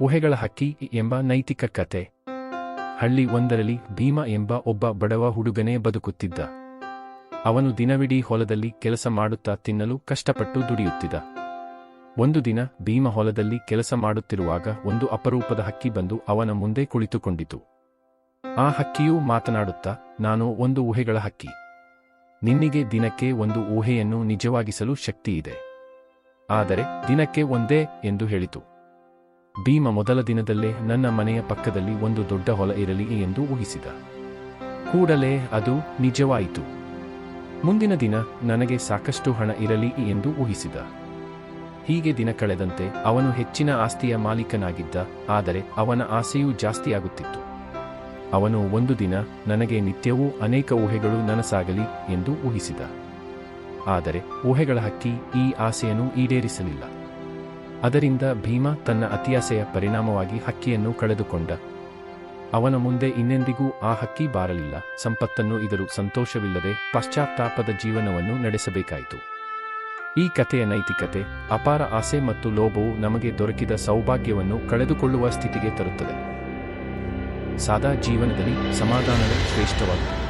ಊಹೆಗಳ ಹಕ್ಕಿ ಎಂಬ ನೈತಿಕ ಕತೆ. ಹಳ್ಳಿ ಒಂದರಲ್ಲಿ ಭೀಮ ಎಂಬ ಒಬ್ಬ ಬಡವ ಹುಡುಗನೇ ಬದುಕುತ್ತಿದ್ದ. ಅವನು ದಿನವಿಡೀ ಹೊಲದಲ್ಲಿ ಕೆಲಸ ಮಾಡುತ್ತಾ ತಿನ್ನಲು ಕಷ್ಟಪಟ್ಟು ದುಡಿಯುತ್ತಿದ್ದ. ಒಂದು ದಿನ ಭೀಮ ಹೊಲದಲ್ಲಿ ಕೆಲಸ ಮಾಡುತ್ತಿರುವಾಗ ಒಂದು ಅಪರೂಪದ ಹಕ್ಕಿ ಬಂದು ಅವನ ಮುಂದೆ ಕುಳಿತುಕೊಂಡಿತು. ಆ ಹಕ್ಕಿಯೂ ಮಾತನಾಡುತ್ತಾ, ನಾನು ಒಂದು ಊಹೆಗಳ ಹಕ್ಕಿ. ನಿನ್ನಿಗೆ ದಿನಕ್ಕೆ ಒಂದು ಊಹೆಯನ್ನು ನಿಜವಾಗಿಸಲು ಶಕ್ತಿಯಿದೆ. ಆದರೆ ದಿನಕ್ಕೆ ಒಂದೇ ಎಂದು ಹೇಳಿತು. ಭೀಮ ಮೊದಲ ದಿನದಲ್ಲೇ ನನ್ನ ಮನೆಯ ಪಕ್ಕದಲ್ಲಿ ಒಂದು ದೊಡ್ಡ ಹೊಲ ಇರಲಿ ಎಂದು ಊಹಿಸಿದ. ಕೂಡಲೇ ಅದು ನಿಜವಾಯಿತು. ಮುಂದಿನ ದಿನ ನನಗೆ ಸಾಕಷ್ಟು ಹಣ ಇರಲಿ ಎಂದು ಊಹಿಸಿದ. ಹೀಗೆ ದಿನ ಕಳೆದಂತೆ ಅವನು ಹೆಚ್ಚಿನ ಆಸ್ತಿಯ ಮಾಲೀಕನಾಗಿದ್ದ, ಆದರೆ ಅವನ ಆಸೆಯೂ ಜಾಸ್ತಿಯಾಗುತ್ತಿತ್ತು ಅವನು ಒಂದು ದಿನ ನನಗೆ ನಿತ್ಯವೂ ಅನೇಕ ಊಹೆಗಳು ನನಸಾಗಲಿ ಎಂದು ಊಹಿಸಿದ. ಆದರೆ ಊಹೆಗಳ ಹಕ್ಕಿ ಈ ಆಸೆಯನ್ನು ಈಡೇರಿಸಲಿಲ್ಲ. ಅದರಿಂದ ಭೀಮ ತನ್ನ ಅತಿಯಾಸೆಯ ಪರಿಣಾಮವಾಗಿ ಹಕ್ಕಿಯನ್ನು ಕಳೆದುಕೊಂಡ. ಅವನ ಮುಂದೆ ಇನ್ನೆಂದಿಗೂ ಆ ಹಕ್ಕಿ ಬಾರಲಿಲ್ಲ. ಸಂಪತ್ತನ್ನು ಇದರು. ಸಂತೋಷವಿಲ್ಲದೆ ಪಶ್ಚಾತ್ತಾಪದ ಜೀವನವನ್ನು ನಡೆಸಬೇಕಾಯಿತು. ಈ ಕಥೆಯ ನೈತಿಕತೆ, ಅಪಾರ ಆಸೆ ಮತ್ತು ಲೋಭವು ನಮಗೆ ದೊರಕಿದ ಸೌಭಾಗ್ಯವನ್ನು ಕಳೆದುಕೊಳ್ಳುವ ಸ್ಥಿತಿಗೆ ತರುತ್ತದೆ. ಸಾದಾ ಜೀವನದಲ್ಲಿ ಸಮಾಧಾನವೇ ಶ್ರೇಷ್ಠವಾದುದು.